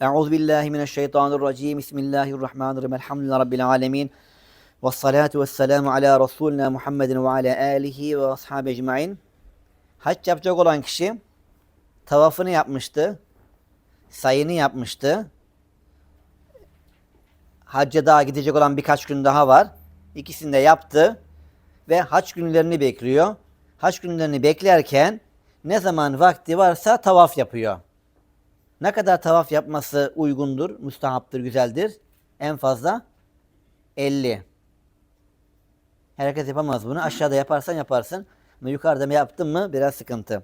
Euzu billahi mineşşeytanirracim. Bismillahirrahmanirrahim. Elhamdülillahi rabbil alamin. Ves salatu vesselamu ala Resulina Muhammedin ve ala alihi ve ashabi ecmaîn. Hac yapacak olan kişi tavafını yapmıştı. Sayını yapmıştı. Hacca daha gidecek olan birkaç gün daha var. İkisini de yaptı ve haç günlerini bekliyor. Haç günlerini beklerken ne zaman vakti varsa tavaf yapıyor. Ne kadar tavaf yapması uygundur, müstahaptır, güzeldir? En fazla 50. Herkes yapamaz bunu. Aşağıda yaparsan yaparsın. Ama yukarıda yaptın mı biraz sıkıntı.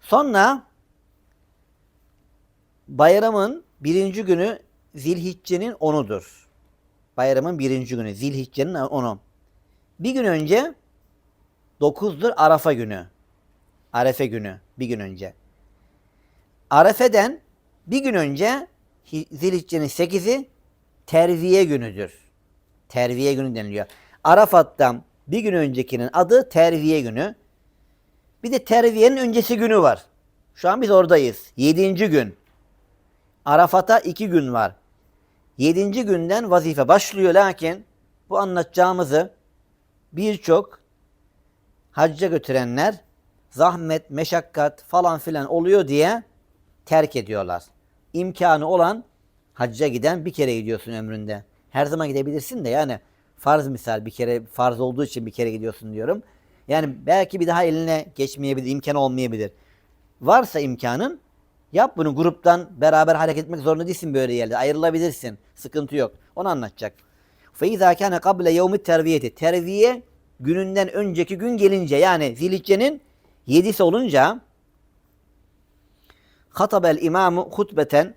Sonra bayramın birinci günü Zilhicce'nin onudur. Bayramın birinci günü Zilhicce'nin onu. Bir gün önce 9'dur Arafa günü. Arefe günü bir gün önce. Arefe'den bir gün önce Zilhicce'nin 8'i terviye günüdür. Terviye günü deniliyor. Arafat'tan bir gün öncekinin adı terviye günü. Bir de terviyenin öncesi günü var. Şu an biz oradayız. Yedinci gün. Arafat'a iki gün var. Yedinci günden vazife başlıyor lakin bu anlatacağımızı birçok hacca götürenler zahmet, meşakkat falan filan oluyor diye terk ediyorlar. İmkanı olan hacca giden bir kere gidiyorsun ömründe. Her zaman gidebilirsin de yani farz misal bir kere farz olduğu için bir kere gidiyorsun diyorum. Yani belki bir daha eline geçmeyebilir, imkan olmayabilir. Varsa imkanın yap bunu gruptan beraber hareket etmek zorunda değilsin böyle yerde. Ayrılabilirsin. Sıkıntı yok. Onu anlatacak. فَاِذَا كَانَ قَبْلَ يَوْمِ التَّرْوِيَةِ Terviye gününden önceki gün gelince yani zilhiccenin yedisi olunca hatabel imamu hutbeten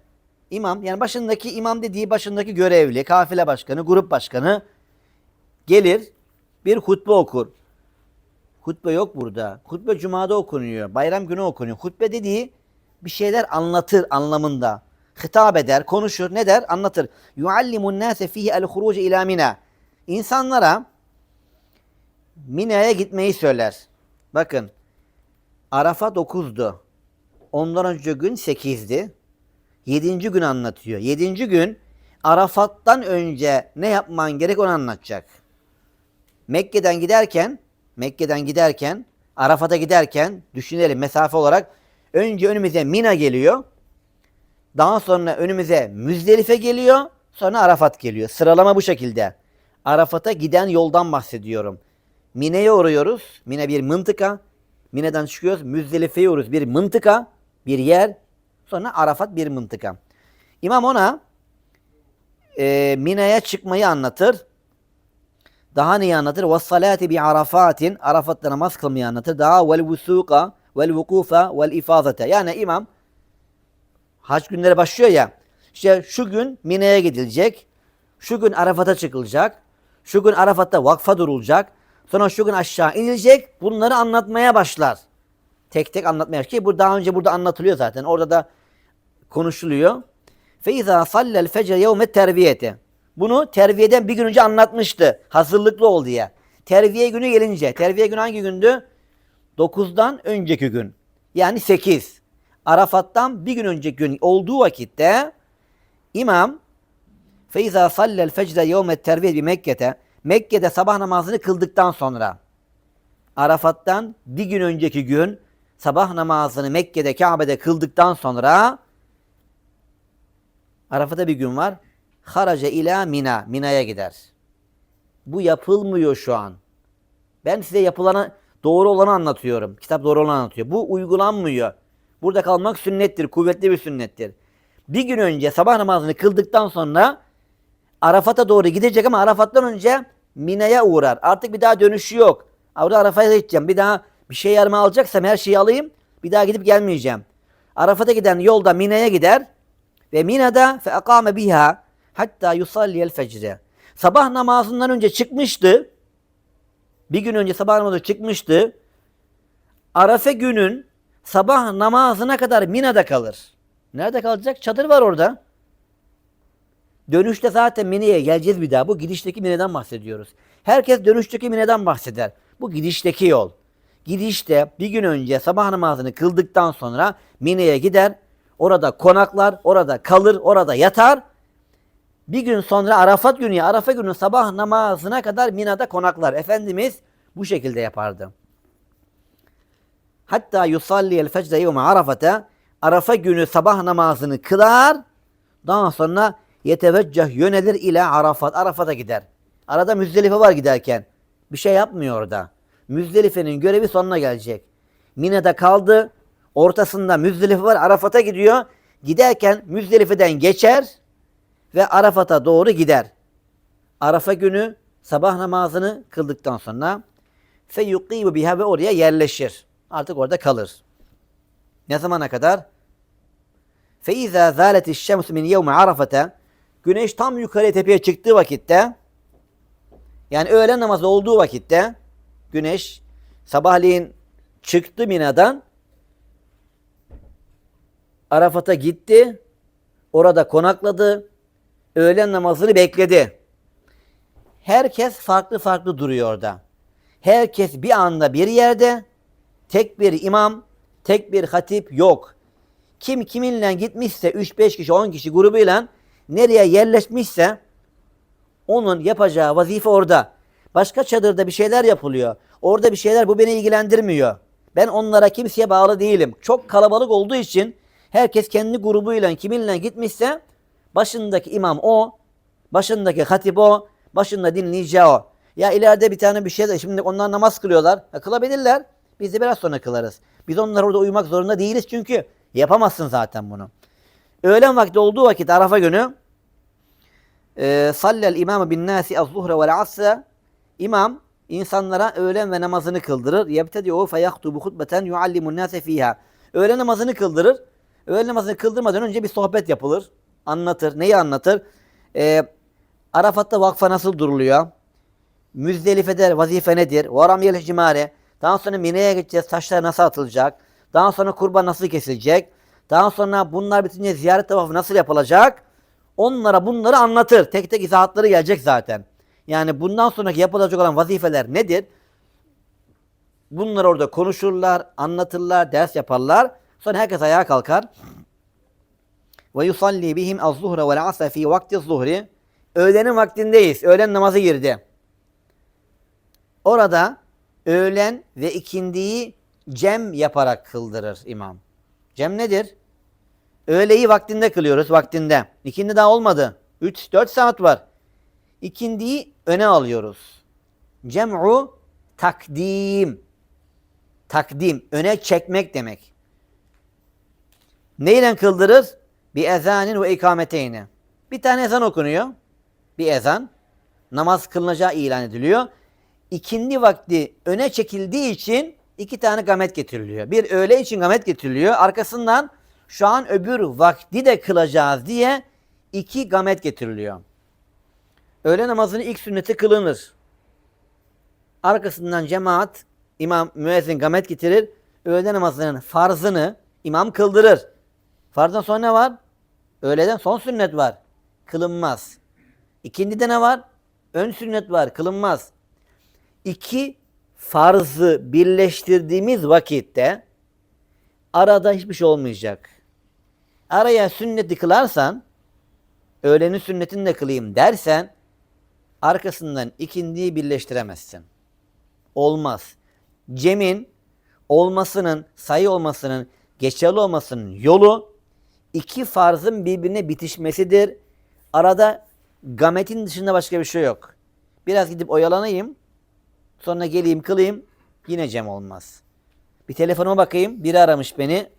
imam yani başındaki imam dediği başındaki görevli, kafile başkanı, grup başkanı gelir bir hutbe okur. Hutbe yok burada. Hutbe cumada okunuyor. Bayram günü okunuyor. Hutbe dediği bir şeyler anlatır anlamında. Hitap eder, konuşur. Ne der? Anlatır. Yuallimun nase fihi el huruce ila mina. İnsanlara Mina'ya gitmeyi söyler. Bakın. Arafa 9'du. Ondan önce gün 8'di. 7. gün anlatıyor. 7. gün Arafat'tan önce ne yapman gerek onu anlatacak. Mekke'den giderken Mekke'den giderken Arafat'a giderken düşünelim mesafe olarak önce önümüze Mina geliyor. Daha sonra önümüze Müzdelife geliyor. Sonra Arafat geliyor. Sıralama bu şekilde. Arafat'a giden yoldan bahsediyorum. Mine'ye uğruyoruz. Mine bir mıntıka. Mine'den çıkıyoruz. Müzdelife'ye uğruyoruz. Bir mıntıka, bir yer. Sonra Arafat bir mıntıka. İmam ona e, Mine'ye çıkmayı anlatır. Daha neyi anlatır? وَالصَّلَاتِ بِعَرَفَاتٍ Arafat'ta namaz kılmayı anlatır. Daha وَالْوُسُوقَ وَالْوُقُوفَ وَالْاِفَاظَةَ Yani imam hac günleri başlıyor ya. İşte şu gün Mine'ye gidilecek. Şu gün Arafat'a çıkılacak. Şu gün Arafat'ta vakfa durulacak. Sonra şu gün aşağı inilecek. Bunları anlatmaya başlar. Tek tek anlatmaya ki bu daha önce burada anlatılıyor zaten. Orada da konuşuluyor. Fe izâ sallel fecr yevme terviyete. Bunu terviyeden bir gün önce anlatmıştı. Hazırlıklı ol diye. Terviye günü gelince. Terviye günü hangi gündü? 9'dan önceki gün. Yani 8. Arafat'tan bir gün önceki gün olduğu vakitte imam Feiza sallel fecre yevmet terviye bi Mekke'te Mekke'de sabah namazını kıldıktan sonra Arafat'tan bir gün önceki gün sabah namazını Mekke'de Kabe'de kıldıktan sonra Arafat'ta bir gün var. Haraca ila Mina. Mina'ya gider. Bu yapılmıyor şu an. Ben size yapılanı doğru olanı anlatıyorum. Kitap doğru olanı anlatıyor. Bu uygulanmıyor. Burada kalmak sünnettir. Kuvvetli bir sünnettir. Bir gün önce sabah namazını kıldıktan sonra Arafat'a doğru gidecek ama Arafat'tan önce Mina'ya uğrar. Artık bir daha dönüşü yok. Orada Arafat'a gideceğim. Bir daha bir şey yarıma alacaksam her şeyi alayım. Bir daha gidip gelmeyeceğim. Arafat'a giden yolda Mina'ya gider. Ve Mina'da fe akame biha hatta yusalliyel fecre. Sabah namazından önce çıkmıştı. Bir gün önce sabah namazı çıkmıştı. Arafe günün sabah namazına kadar Mina'da kalır. Nerede kalacak? Çadır var orada. Dönüşte zaten Mine'ye geleceğiz bir daha. Bu gidişteki Mine'den bahsediyoruz. Herkes dönüşteki Mine'den bahseder. Bu gidişteki yol. Gidişte bir gün önce sabah namazını kıldıktan sonra Mine'ye gider. orada konaklar, orada kalır, orada yatar. Bir gün sonra Arafat günü, Arafa günü sabah namazına kadar Mina'da konaklar. Efendimiz bu şekilde yapardı. Hatta yusalli el fecre yevme Arafata Arafa günü sabah namazını kılar. Daha sonra yetevecceh yönelir ile Arafat. Arafat'a gider. Arada Müzdelife var giderken. Bir şey yapmıyor orada. Müzdelife'nin görevi sonuna gelecek. Mine'de kaldı. Ortasında Müzdelife var. Arafat'a gidiyor. Giderken Müzdelife'den geçer ve Arafat'a doğru gider. Arafa günü sabah namazını kıldıktan sonra feyukibu biha ve oraya yerleşir. Artık orada kalır. Ne zamana kadar? Feiza zaleti şems min yevmi arafata Güneş tam yukarı tepeye çıktığı vakitte yani öğlen namazı olduğu vakitte güneş sabahleyin çıktı Mina'dan Arafat'a gitti. Orada konakladı. Öğlen namazını bekledi. Herkes farklı farklı duruyor orada. Herkes bir anda bir yerde. Tek bir imam, tek bir hatip yok. Kim kiminle gitmişse 3-5 kişi 10 kişi grubuyla nereye yerleşmişse onun yapacağı vazife orada. Başka çadırda bir şeyler yapılıyor. Orada bir şeyler bu beni ilgilendirmiyor. Ben onlara kimseye bağlı değilim. Çok kalabalık olduğu için herkes kendi grubuyla kiminle gitmişse başındaki imam o, başındaki hatip o, başında dinleyici o. Ya ileride bir tane bir şey de şimdi onlar namaz kılıyorlar. Ya kılabilirler. Biz de biraz sonra kılarız. Biz onlar orada uyumak zorunda değiliz çünkü yapamazsın zaten bunu. Öğlen vakti olduğu vakit Arafa günü sallel imamı bin nasi az-zuhre vel asra imam insanlara öğlen ve namazını kıldırır. Yebtedi'u fe yaktubu hutbeten yuallimun nase fiha. Öğlen namazını kıldırır. Öğlen namazını kıldırmadan önce bir sohbet yapılır. Anlatır. Neyi anlatır? E, Arafat'ta vakfa nasıl duruluyor? Müzdelife'de vazife nedir? Varamiyel cimare. Daha sonra Mine'ye gideceğiz. Taşlar nasıl atılacak? Daha sonra kurban nasıl kesilecek? Daha sonra bunlar bitince ziyaret tavafı nasıl yapılacak? Onlara bunları anlatır. Tek tek izahatları gelecek zaten. Yani bundan sonraki yapılacak olan vazifeler nedir? Bunları orada konuşurlar, anlatırlar, ders yaparlar. Sonra herkes ayağa kalkar. Ve yusalli bihim az-zuhre vel asra fi vakti zuhri. Öğlenin vaktindeyiz. Öğlen namazı girdi. Orada öğlen ve ikindiyi cem yaparak kıldırır imam. Cem nedir? Öğleyi vaktinde kılıyoruz, vaktinde. İkindi daha olmadı. 3-4 saat var. İkindiyi öne alıyoruz. Cem'u takdim. Takdim, öne çekmek demek. Neyle kıldırır? Bir ezanin ve ikameteyni. Bir tane ezan okunuyor. Bir ezan. Namaz kılınacağı ilan ediliyor. İkindi vakti öne çekildiği için iki tane gamet getiriliyor. Bir öğle için gamet getiriliyor. Arkasından şu an öbür vakti de kılacağız diye iki gamet getiriliyor. Öğle namazının ilk sünneti kılınır. Arkasından cemaat, imam, müezzin gamet getirir. Öğle namazının farzını imam kıldırır. Farzdan sonra ne var? Öğleden son sünnet var. Kılınmaz. İkindide ne var? Ön sünnet var. Kılınmaz. İki farzı birleştirdiğimiz vakitte arada hiçbir şey olmayacak. Araya sünneti kılarsan öğlenin sünnetini de kılayım dersen arkasından ikindiyi birleştiremezsin. Olmaz. Cem'in olmasının, sayı olmasının, geçerli olmasının yolu iki farzın birbirine bitişmesidir. Arada gametin dışında başka bir şey yok. Biraz gidip oyalanayım, sonra geleyim kılayım, yine cem olmaz. Bir telefonuma bakayım, biri aramış beni,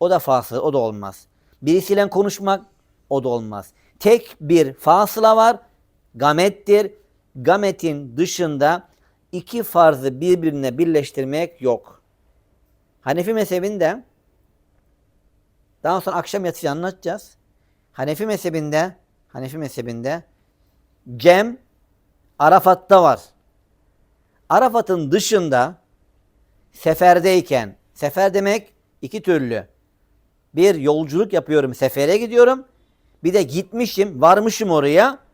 o da fasıl, o da olmaz. Birisiyle konuşmak, o da olmaz. Tek bir fasıla var, gamettir. Gametin dışında iki farzı birbirine birleştirmek yok. Hanefi mezhebinde daha sonra akşam yatışı anlatacağız. Hanefi mezhebinde Hanefi mezhebinde cem Arafat'ta var. Arafat'ın dışında seferdeyken sefer demek iki türlü. Bir yolculuk yapıyorum, sefere gidiyorum. Bir de gitmişim, varmışım oraya.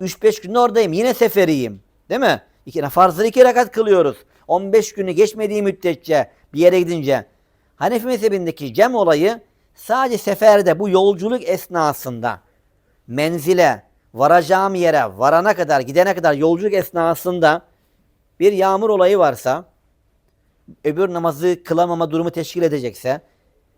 3-5 gün oradayım. Yine seferiyim. Değil mi? İki, farzları iki rekat kılıyoruz. 15 günü geçmediği müddetçe bir yere gidince. Hanefi mezhebindeki cem olayı Sadece seferde bu yolculuk esnasında menzile, varacağım yere varana kadar, gidene kadar yolculuk esnasında bir yağmur olayı varsa, öbür namazı kılamama durumu teşkil edecekse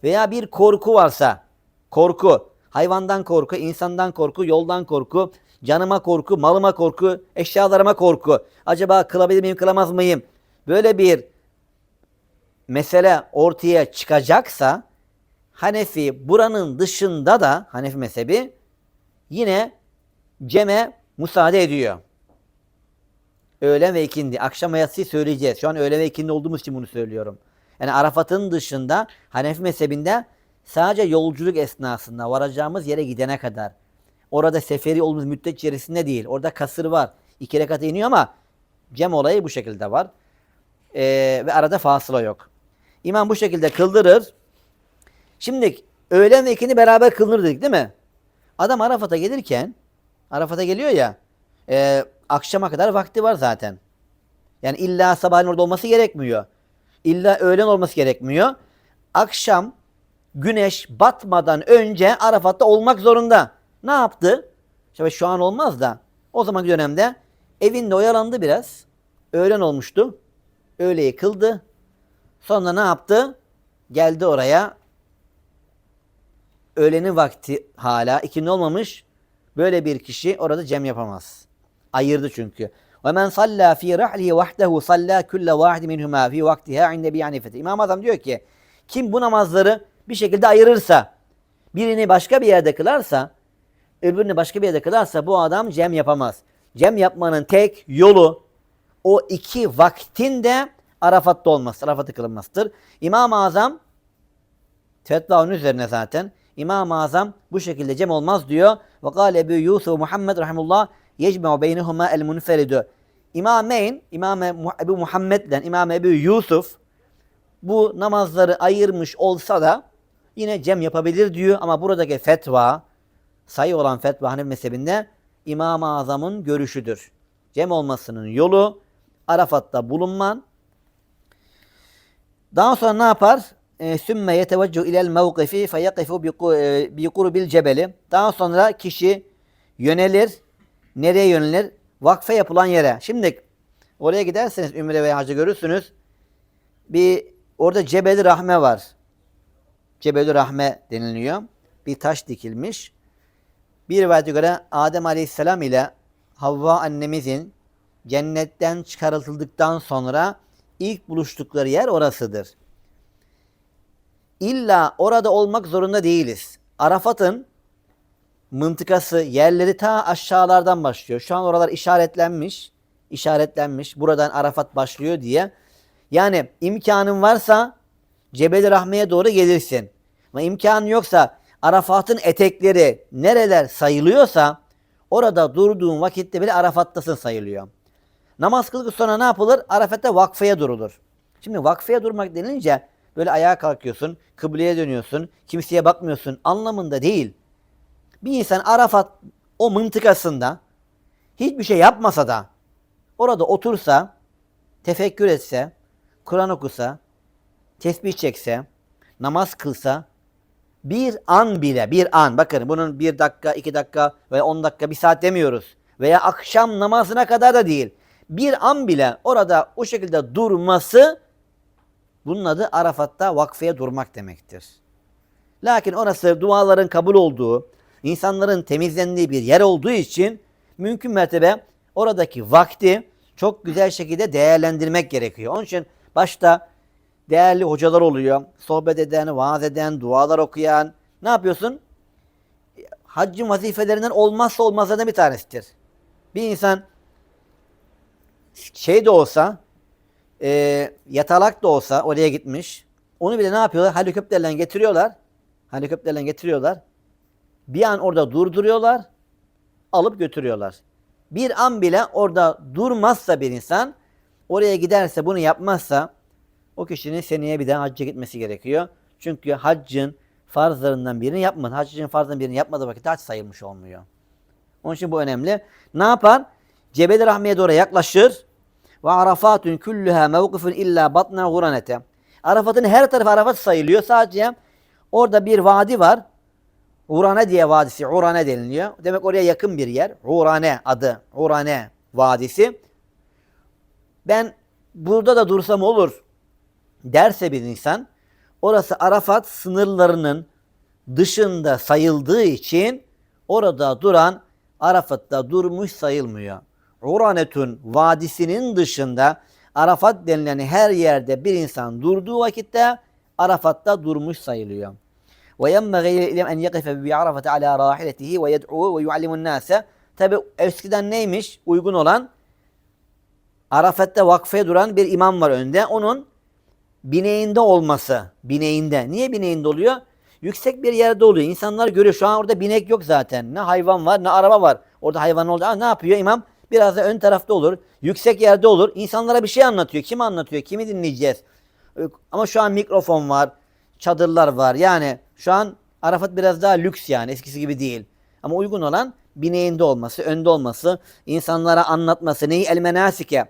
veya bir korku varsa, korku, hayvandan korku, insandan korku, yoldan korku, canıma korku, malıma korku, eşyalarıma korku. Acaba kılabilir miyim, kılamaz mıyım? Böyle bir mesele ortaya çıkacaksa Hanefi buranın dışında da Hanefi mezhebi yine ceme müsaade ediyor. Öğlen ve ikindi. Akşam yatsı söyleyeceğiz. Şu an öğlen ve ikindi olduğumuz için bunu söylüyorum. Yani Arafat'ın dışında Hanefi mezhebinde sadece yolculuk esnasında varacağımız yere gidene kadar. Orada seferi olduğumuz müddet içerisinde değil. Orada kasır var. İki rekat iniyor ama cem olayı bu şekilde var. Ee, ve arada fasıla yok. İmam bu şekilde kıldırır. Şimdi öğlen ve ikindi beraber kılınır dedik değil mi? Adam Arafat'a gelirken Arafat'a geliyor ya e, akşama kadar vakti var zaten. Yani illa sabahın orada olması gerekmiyor. İlla öğlen olması gerekmiyor. Akşam güneş batmadan önce Arafat'ta olmak zorunda. Ne yaptı? İşte şu an olmaz da o zaman dönemde evinde oyalandı biraz. Öğlen olmuştu. Öğleyi kıldı. Sonra ne yaptı? Geldi oraya. Öğlenin vakti hala ikindi olmamış. Böyle bir kişi orada cem yapamaz. Ayırdı çünkü. Ve men salla fi rahlihi vahdehu salla kulle vahid minhuma fi vaktiha inde bi. İmam Azam diyor ki kim bu namazları bir şekilde ayırırsa, birini başka bir yerde kılarsa, öbürünü başka bir yerde kılarsa bu adam cem yapamaz. Cem yapmanın tek yolu o iki vaktin de Arafat'ta olması, Arafat'ta kılınmasıdır. İmam-ı Azam fetva üzerine zaten. İmam-ı Azam bu şekilde cem olmaz diyor. Ve kâle Ebu Yusuf Muhammed rahimullah yecme'u beynehuma el munferidu. İmameyn, İmam Ebu Muhammed'le İmam Ebu Yusuf bu namazları ayırmış olsa da yine cem yapabilir diyor ama buradaki fetva sayı olan fetva Hanefi mezhebinde İmam-ı Azam'ın görüşüdür. Cem olmasının yolu Arafat'ta bulunman. Daha sonra ne yapar? E, Sümme yeteveccu ilel mevkifi feyekifu bi kurbil cebeli. Daha sonra kişi yönelir. Nereye yönelir? Vakfe yapılan yere. Şimdi oraya giderseniz Ümre veya Hacı görürsünüz. Bir orada Cebeli Rahme var. Cebeli Rahme deniliyor. Bir taş dikilmiş. Bir rivayete göre Adem Aleyhisselam ile Havva annemizin cennetten çıkarıldıktan sonra ilk buluştukları yer orasıdır. İlla orada olmak zorunda değiliz. Arafat'ın mıntıkası, yerleri ta aşağılardan başlıyor. Şu an oralar işaretlenmiş. işaretlenmiş. Buradan Arafat başlıyor diye. Yani imkanın varsa Cebeli Rahme'ye doğru gelirsin. Ama imkanın yoksa Arafat'ın etekleri nereler sayılıyorsa orada durduğun vakitte bile Arafat'tasın sayılıyor. Namaz kıldık sonra ne yapılır? Arafat'ta vakfeye durulur. Şimdi vakfeye durmak denilince böyle ayağa kalkıyorsun, kıbleye dönüyorsun, kimseye bakmıyorsun anlamında değil. Bir insan Arafat o mıntıkasında hiçbir şey yapmasa da orada otursa, tefekkür etse, Kur'an okusa, tesbih çekse, namaz kılsa bir an bile bir an bakın bunun bir dakika iki dakika veya on dakika bir saat demiyoruz veya akşam namazına kadar da değil bir an bile orada o şekilde durması bunun adı Arafat'ta vakfeye durmak demektir. Lakin orası duaların kabul olduğu, insanların temizlendiği bir yer olduğu için mümkün mertebe oradaki vakti çok güzel şekilde değerlendirmek gerekiyor. Onun için başta değerli hocalar oluyor. Sohbet eden, vaaz eden, dualar okuyan. Ne yapıyorsun? Haccın vazifelerinden olmazsa olmazlardan bir tanesidir. Bir insan şey de olsa, e, yatalak da olsa oraya gitmiş. Onu bile ne yapıyorlar? Helikopterle getiriyorlar. Helikopterle getiriyorlar. Bir an orada durduruyorlar. Alıp götürüyorlar. Bir an bile orada durmazsa bir insan, oraya giderse bunu yapmazsa o kişinin seneye bir daha hacca gitmesi gerekiyor. Çünkü haccın farzlarından birini yapmadı. Haccın farzlarından birini yapmadığı vakit hac sayılmış olmuyor. Onun için bu önemli. Ne yapar? Cebel Rahmiye doğru yaklaşır. Ve Arafatun kulluha mevkifun illa batna guranete. Arafat'ın her tarafı Arafat sayılıyor. Sadece Orada bir vadi var. Urane diye vadisi. Urane deniliyor. Demek oraya yakın bir yer. Urane adı. Urane vadisi. Ben burada da dursam olur derse bir insan orası Arafat sınırlarının dışında sayıldığı için orada duran Arafat'ta durmuş sayılmıyor. Uranetun vadisinin dışında Arafat denilen her yerde bir insan durduğu vakitte Arafat'ta durmuş sayılıyor. وَيَنْبَغِي لِلْاِلْمْ اَنْ يَقِفَ بِعَرَفَةَ عَلَى رَاحِلَتِهِ وَيَدْعُوهُ وَيُعَلِّمُ النَّاسَ Tabi eskiden neymiş? Uygun olan Arafat'ta vakfeye duran bir imam var önde. Onun bineğinde olması. Bineğinde. Niye bineğinde oluyor? Yüksek bir yerde oluyor. İnsanlar görüyor. Şu an orada binek yok zaten. Ne hayvan var ne araba var. Orada hayvan oldu. Aa, ne yapıyor imam? Biraz da ön tarafta olur. Yüksek yerde olur. İnsanlara bir şey anlatıyor. Kim anlatıyor? Kimi dinleyeceğiz? Ama şu an mikrofon var. Çadırlar var. Yani şu an Arafat biraz daha lüks yani. Eskisi gibi değil. Ama uygun olan bineğinde olması, önde olması, insanlara anlatması. Neyi? El menasike.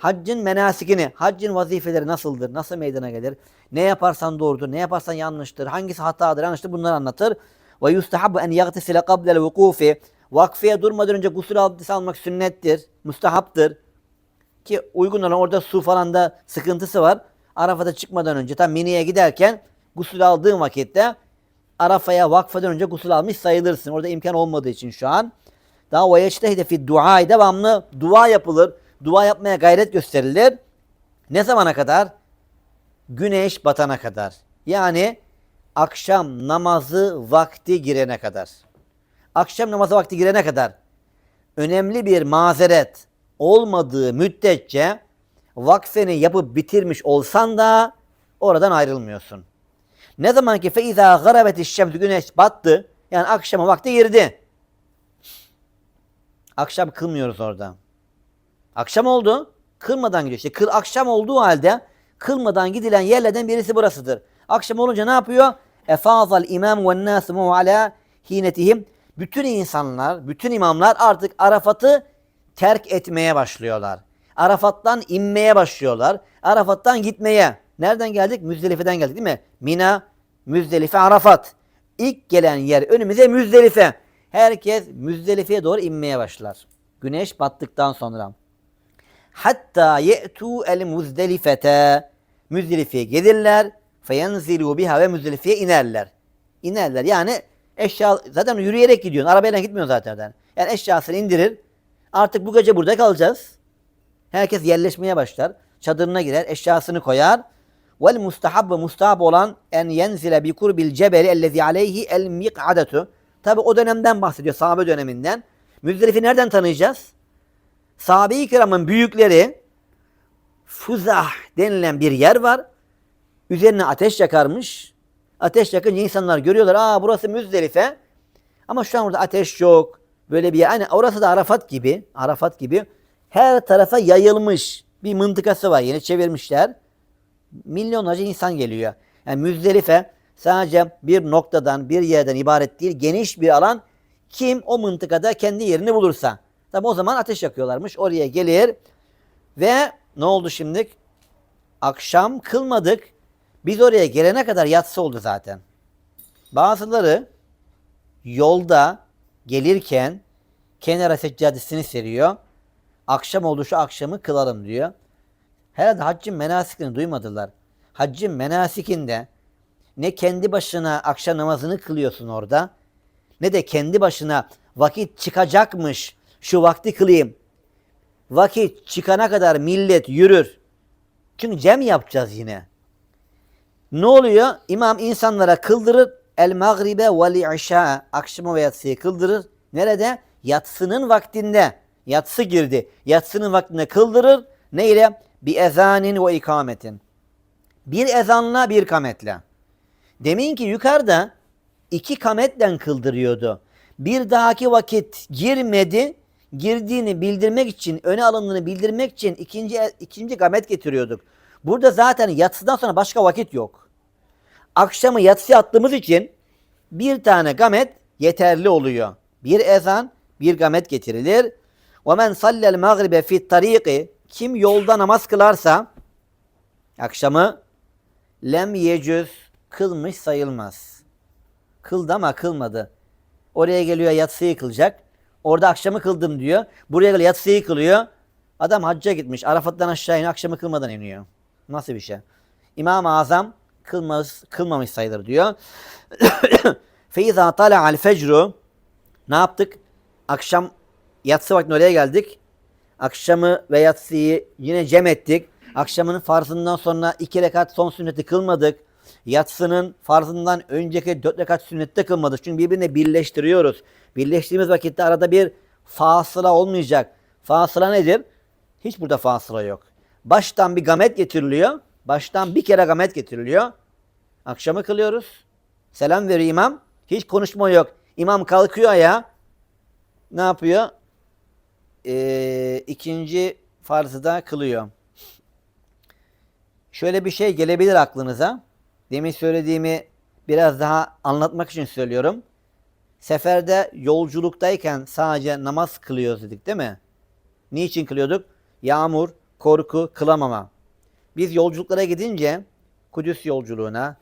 Haccın menasikini, haccın vazifeleri nasıldır, nasıl meydana gelir, ne yaparsan doğrudur, ne yaparsan yanlıştır, hangisi hatadır, yanlıştır bunları anlatır. Ve yustahabu en yagtisile qablel vukufi. Vakfeye durmadan önce gusül abdesti almak sünnettir, müstehaptır. Ki uygun olan orada su falan da sıkıntısı var. Arafat'a çıkmadan önce tam Mini'ye giderken gusül aldığın vakitte Arafa'ya vakfeden önce gusül almış sayılırsın. Orada imkan olmadığı için şu an. Daha ve yeçtehide fi dua devamlı dua yapılır. Dua yapmaya gayret gösterilir. Ne zamana kadar? Güneş batana kadar. Yani akşam namazı vakti girene kadar. Akşam namazı vakti girene kadar önemli bir mazeret olmadığı müddetçe vakfeni yapıp bitirmiş olsan da oradan ayrılmıyorsun. Ne zaman ki feiza garabeti şemsü güneş battı yani akşama vakti girdi. Akşam kılmıyoruz orada. Akşam oldu. Kılmadan gidiyor. İşte kıl akşam olduğu halde kılmadan gidilen yerlerden birisi burasıdır. Akşam olunca ne yapıyor? Efazal imam ve nâsımû alâ hinetihim. Bütün insanlar, bütün imamlar artık Arafat'ı terk etmeye başlıyorlar. Arafat'tan inmeye başlıyorlar. Arafat'tan gitmeye. Nereden geldik? Müzdelife'den geldik değil mi? Mina, Müzdelife, Arafat. İlk gelen yer önümüze Müzdelife. Herkes Müzdelife'ye doğru inmeye başlar. Güneş battıktan sonra. Hatta ye'tu el muzdelifete. Müzdelife'ye gelirler. Feyenzilu biha ve Müzdelife'ye inerler. İnerler. Yani eşya zaten yürüyerek gidiyorsun. Arabayla gitmiyor zaten. Yani eşyasını indirir. Artık bu gece burada kalacağız. Herkes yerleşmeye başlar. Çadırına girer, eşyasını koyar. Vel mustahabbe mustahab olan en yenzile bi kurbil cebeli ellezi aleyhi el mik'adetu. Tabi o dönemden bahsediyor, sahabe döneminden. Müzdelif'i nereden tanıyacağız? Sahabe-i kiramın büyükleri Fuzah denilen bir yer var. Üzerine ateş yakarmış. Ateş yakınca insanlar görüyorlar. Aa burası Müzdelife. Ama şu an orada ateş yok. Böyle bir yer. Hani orası da Arafat gibi. Arafat gibi. Her tarafa yayılmış bir mıntıkası var. Yeni çevirmişler. Milyonlarca insan geliyor. Yani Müzdelife sadece bir noktadan, bir yerden ibaret değil. Geniş bir alan. Kim o mıntıkada kendi yerini bulursa. Tabi o zaman ateş yakıyorlarmış. Oraya gelir ve ne oldu şimdi? Akşam kılmadık. Biz oraya gelene kadar yatsı oldu zaten. Bazıları yolda gelirken kenara seccadesini seriyor. Akşam oldu şu akşamı kılalım diyor. Herhalde haccın menasikini duymadılar. Haccın menasikinde ne kendi başına akşam namazını kılıyorsun orada ne de kendi başına vakit çıkacakmış şu vakti kılayım. Vakit çıkana kadar millet yürür. Çünkü cem yapacağız yine. Ne oluyor? İmam insanlara kıldırır. El magribe vel işa. Akşamı ve yatsıyı kıldırır. Nerede? Yatsının vaktinde. Yatsı girdi. Yatsının vaktinde kıldırır. Ne ile? Bir ezanin ve ikametin. Bir ezanla bir kametle. Demin ki yukarıda iki kametle kıldırıyordu. Bir dahaki vakit girmedi girdiğini bildirmek için, öne alındığını bildirmek için ikinci ikinci gamet getiriyorduk. Burada zaten yatsıdan sonra başka vakit yok. Akşamı yatsıya attığımız için bir tane gamet yeterli oluyor. Bir ezan, bir gamet getirilir. وَمَنْ صَلَّ الْمَغْرِبَ فِي الطَّرِيقِ Kim yolda namaz kılarsa akşamı lem yecüz kılmış sayılmaz. Kıldı ama kılmadı. Oraya geliyor yatsıyı kılacak. Orada akşamı kıldım diyor. Buraya geliyor yatsıyı kılıyor. Adam hacca gitmiş. Arafat'tan aşağı iniyor. Akşamı kılmadan iniyor. Nasıl bir şey? İmam-ı Azam kılmaz, kılmamış sayılır diyor. Feiza tala'al fecru ne yaptık? Akşam yatsı vaktinde oraya geldik. Akşamı ve yatsıyı yine cem ettik. Akşamın farzından sonra iki rekat son sünneti kılmadık. Yatsının farzından önceki dört rekat sünnette kılmadık. Çünkü birbirine birleştiriyoruz. Birleştiğimiz vakitte arada bir fasıla olmayacak. Fasıla nedir? Hiç burada fasıla yok. Baştan bir gamet getiriliyor. Baştan bir kere gamet getiriliyor. Akşamı kılıyoruz. Selam veriyor imam. Hiç konuşma yok. İmam kalkıyor ya. Ne yapıyor? Ee, ikinci farzı da kılıyor. Şöyle bir şey gelebilir aklınıza. Demin söylediğimi biraz daha anlatmak için söylüyorum. Seferde yolculuktayken sadece namaz kılıyoruz dedik değil mi? Niçin kılıyorduk? Yağmur, korku, kılamama. Biz yolculuklara gidince Kudüs yolculuğuna,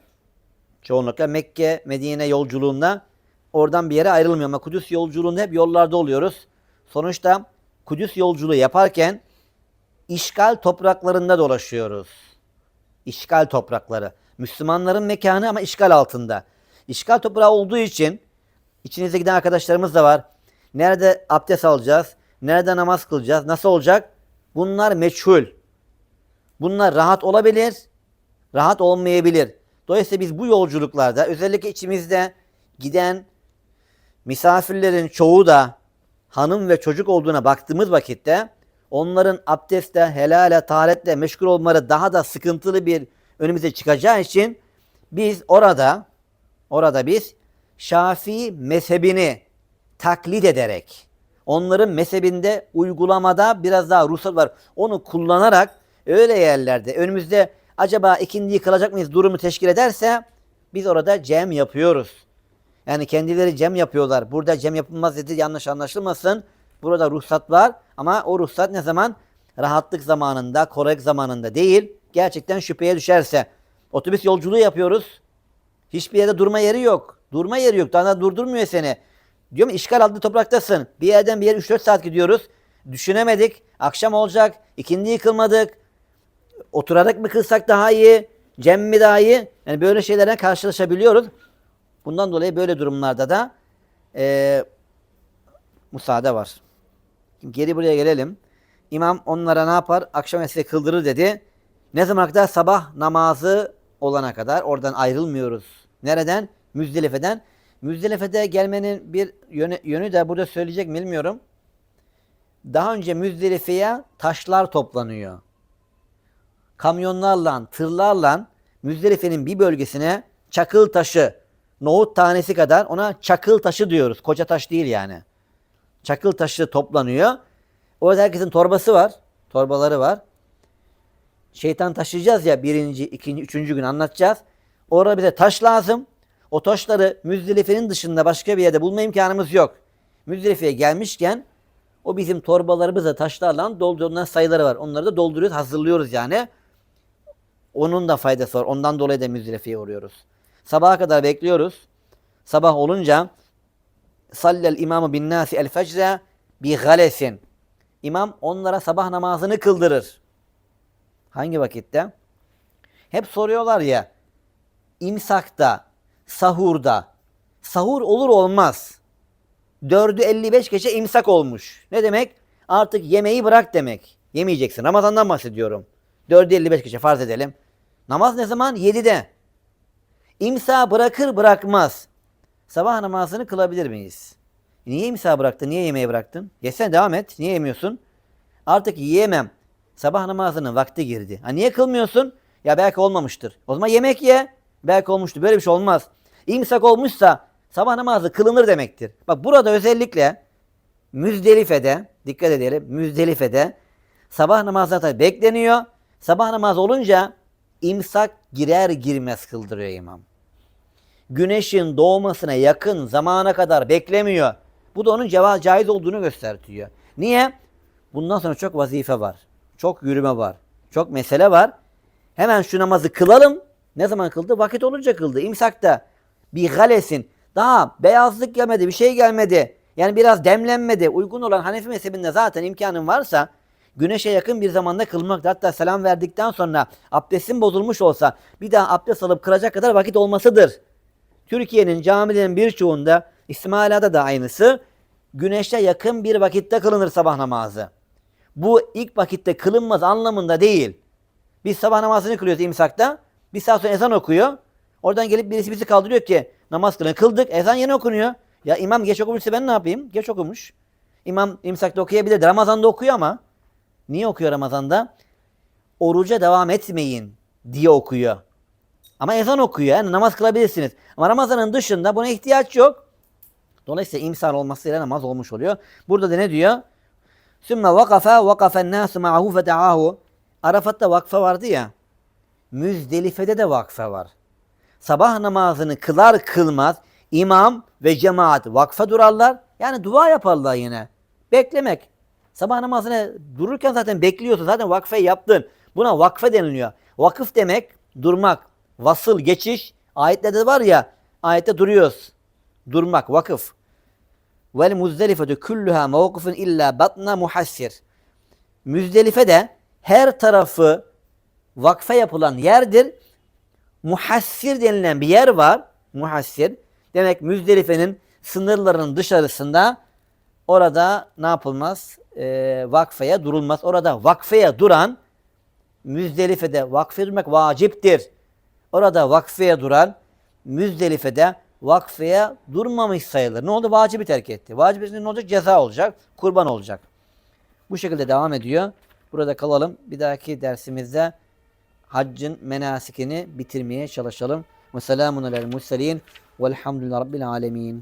çoğunlukla Mekke, Medine yolculuğunda oradan bir yere ayrılmıyor. Ama Kudüs yolculuğunda hep yollarda oluyoruz. Sonuçta Kudüs yolculuğu yaparken işgal topraklarında dolaşıyoruz. İşgal toprakları. Müslümanların mekanı ama işgal altında. İşgal toprağı olduğu için içinize giden arkadaşlarımız da var. Nerede abdest alacağız? Nerede namaz kılacağız? Nasıl olacak? Bunlar meçhul. Bunlar rahat olabilir, rahat olmayabilir. Dolayısıyla biz bu yolculuklarda özellikle içimizde giden misafirlerin çoğu da hanım ve çocuk olduğuna baktığımız vakitte onların abdestle, helale, taharetle meşgul olmaları daha da sıkıntılı bir önümüze çıkacağı için biz orada orada biz Şafii mezhebini taklit ederek onların mezhebinde uygulamada biraz daha ruhsat var. Onu kullanarak öyle yerlerde önümüzde acaba ikindiyi kılacak mıyız durumu teşkil ederse biz orada cem yapıyoruz. Yani kendileri cem yapıyorlar. Burada cem yapılmaz dedi yanlış anlaşılmasın. Burada ruhsat var ama o ruhsat ne zaman? Rahatlık zamanında, korek zamanında değil. Gerçekten şüpheye düşerse. Otobüs yolculuğu yapıyoruz. Hiçbir yerde durma yeri yok. Durma yeri yok. Daha da durdurmuyor seni. Diyorum işgal altında topraktasın. Bir yerden bir yere 3-4 saat gidiyoruz. Düşünemedik. Akşam olacak. İkindi yıkılmadık. Oturarak mı kılsak daha iyi? Cem mi daha iyi? Yani böyle şeylerle karşılaşabiliyoruz. Bundan dolayı böyle durumlarda da eee müsaade var. Geri buraya gelelim. İmam onlara ne yapar? Akşam esre kıldırır dedi. Ne zamana kadar? Sabah namazı olana kadar. Oradan ayrılmıyoruz. Nereden? Müzdelife'den. Müzdelife'de gelmenin bir yönü, yönü de burada söyleyecek mi bilmiyorum. Daha önce Müzdelife'ye taşlar toplanıyor. Kamyonlarla, tırlarla Müzdelife'nin bir bölgesine çakıl taşı, nohut tanesi kadar ona çakıl taşı diyoruz. Koca taş değil yani. Çakıl taşı toplanıyor. Orada herkesin torbası var. Torbaları var. Şeytan taşıyacağız ya birinci, ikinci, üçüncü gün anlatacağız. Orada bize taş lazım. O taşları Müzdelife'nin dışında başka bir yerde bulma imkanımız yok. Müzdelife'ye gelmişken o bizim torbalarımızla taşlarla doldurulan sayıları var. Onları da dolduruyoruz, hazırlıyoruz yani. Onun da faydası var. Ondan dolayı da Müzdelife'ye uğruyoruz. Sabaha kadar bekliyoruz. Sabah olunca sallel imamı bin nasi el fecre bi galesin. İmam onlara sabah namazını kıldırır. Hangi vakitte? Hep soruyorlar ya. İmsakta, sahurda. Sahur olur olmaz. 4'ü 55 gece imsak olmuş. Ne demek? Artık yemeği bırak demek. Yemeyeceksin. Ramazan'dan bahsediyorum. 4'ü 55 gece farz edelim. Namaz ne zaman? 7'de. İmsa bırakır bırakmaz. Sabah namazını kılabilir miyiz? Niye imsa bıraktın? Niye yemeği bıraktın? Yesene devam et. Niye yemiyorsun? Artık yiyemem. Sabah namazının vakti girdi. Ha niye kılmıyorsun? Ya belki olmamıştır. O zaman yemek ye. Belki olmuştur. Böyle bir şey olmaz. İmsak olmuşsa sabah namazı kılınır demektir. Bak burada özellikle Müzdelife'de dikkat edelim. Müzdelife'de sabah namazı tabii bekleniyor. Sabah namazı olunca imsak girer girmez kıldırıyor imam. Güneşin doğmasına yakın zamana kadar beklemiyor. Bu da onun ceva caiz olduğunu gösteriyor. Niye? Bundan sonra çok vazife var. Çok yürüme var. Çok mesele var. Hemen şu namazı kılalım. Ne zaman kıldı? Vakit olunca kıldı. İmsakta bir galesin. Daha beyazlık gelmedi, bir şey gelmedi. Yani biraz demlenmedi. Uygun olan Hanefi mezhebinde zaten imkanın varsa güneşe yakın bir zamanda kılmak. Hatta selam verdikten sonra abdestin bozulmuş olsa bir daha abdest alıp kıracak kadar vakit olmasıdır. Türkiye'nin camilerin birçoğunda İsmaila'da da aynısı. Güneşe yakın bir vakitte kılınır sabah namazı. Bu ilk vakitte kılınmaz anlamında değil. Biz sabah namazını kılıyoruz imsakta. Bir saat sonra ezan okuyor. Oradan gelip birisi bizi kaldırıyor ki namaz kılın. Kıldık. Ezan yeni okunuyor. Ya imam geç okumuşsa ben ne yapayım? Geç okumuş. İmam imsakta okuyabilir. Ramazan'da okuyor ama. Niye okuyor Ramazan'da? Oruca devam etmeyin diye okuyor. Ama ezan okuyor. Yani namaz kılabilirsiniz. Ama Ramazan'ın dışında buna ihtiyaç yok. Dolayısıyla imsal olmasıyla namaz olmuş oluyor. Burada da ne diyor? Sümme vakafe vakafen nasu ma'ahu feda'ahu. Arafat'ta vakfe vardı ya. Müzdelife'de de vakfe var. Sabah namazını kılar kılmaz imam ve cemaat vakfe durarlar. Yani dua yaparlar yine. Beklemek. Sabah namazını dururken zaten bekliyorsun. Zaten vakfe yaptın. Buna vakfe deniliyor. Vakıf demek durmak. Vasıl, geçiş. Ayetlerde var ya ayette duruyoruz. Durmak, vakıf. Vel muzdelifetu kulluha mevkufun illa batna muhassir. Müzdelife de her tarafı vakfe yapılan yerdir. Muhassir denilen bir yer var. Muhassir. Demek Müzdelife'nin sınırlarının dışarısında orada ne yapılmaz? Ee, vakfeye durulmaz. Orada vakfeye duran Müzdelife'de vakfe durmak vaciptir. Orada vakfeye duran Müzdelife'de vakfeye durmamış sayılır. Ne oldu? Vacibi terk etti. Vacibi ne olacak? Ceza olacak. Kurban olacak. Bu şekilde devam ediyor. Burada kalalım. Bir dahaki dersimizde haccın menasikini bitirmeye çalışalım. Ve selamun alel murselin velhamdülillahi rabbil alemin.